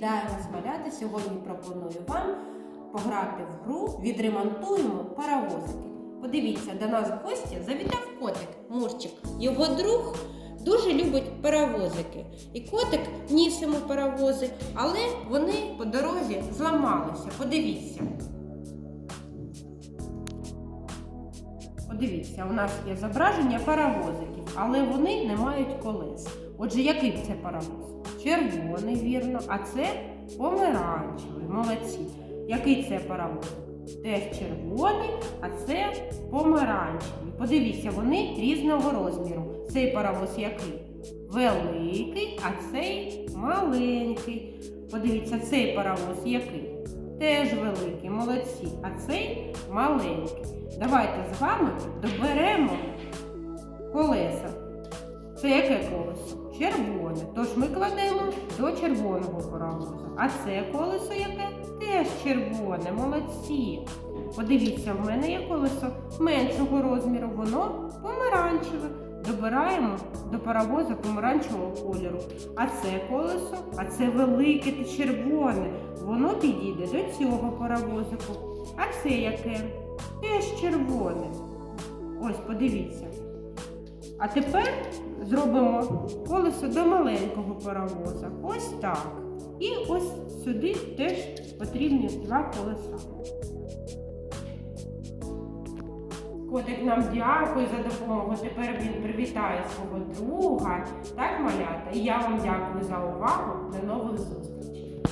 Вітаю вас, малята! Сьогодні пропоную вам пограти в гру Відремонтуємо паровозики. Подивіться, до нас в гості завітав котик Мурчик. Його друг дуже любить паровозики. І котик ніс йому паровози, але вони по дорозі зламалися. Подивіться. Подивіться, у нас є зображення паровозиків, але вони не мають колес. Отже, який це паровоз? Червоний, вірно, а це помаранчевий. Молодці. Який це паровоз? Теж червоний, а це помаранчевий. Подивіться, вони різного розміру. Цей паровоз який? Великий, а цей маленький. Подивіться, цей паровоз який? Теж великий, молодці, а цей маленький. Давайте з вами доберемо колеса. Це яке колесо? Червоне. Тож ми кладемо до червоного паровоза. А це колесо яке? Теж червоне, молодці. Подивіться, в мене є колесо меншого розміру, воно помаранчеве. Добираємо до паровоза помаранчевого кольору. А це колесо, а це велике та червоне. Воно підійде до цього паровозику. А це яке? Теж червоне. Ось, подивіться. А тепер зробимо колесо до маленького паровоза. Ось так. І ось сюди теж потрібні два колеса. Котик нам дякує за допомогу. Тепер він привітає свого друга. Так, малята? І я вам дякую за увагу. До нових зустрічей.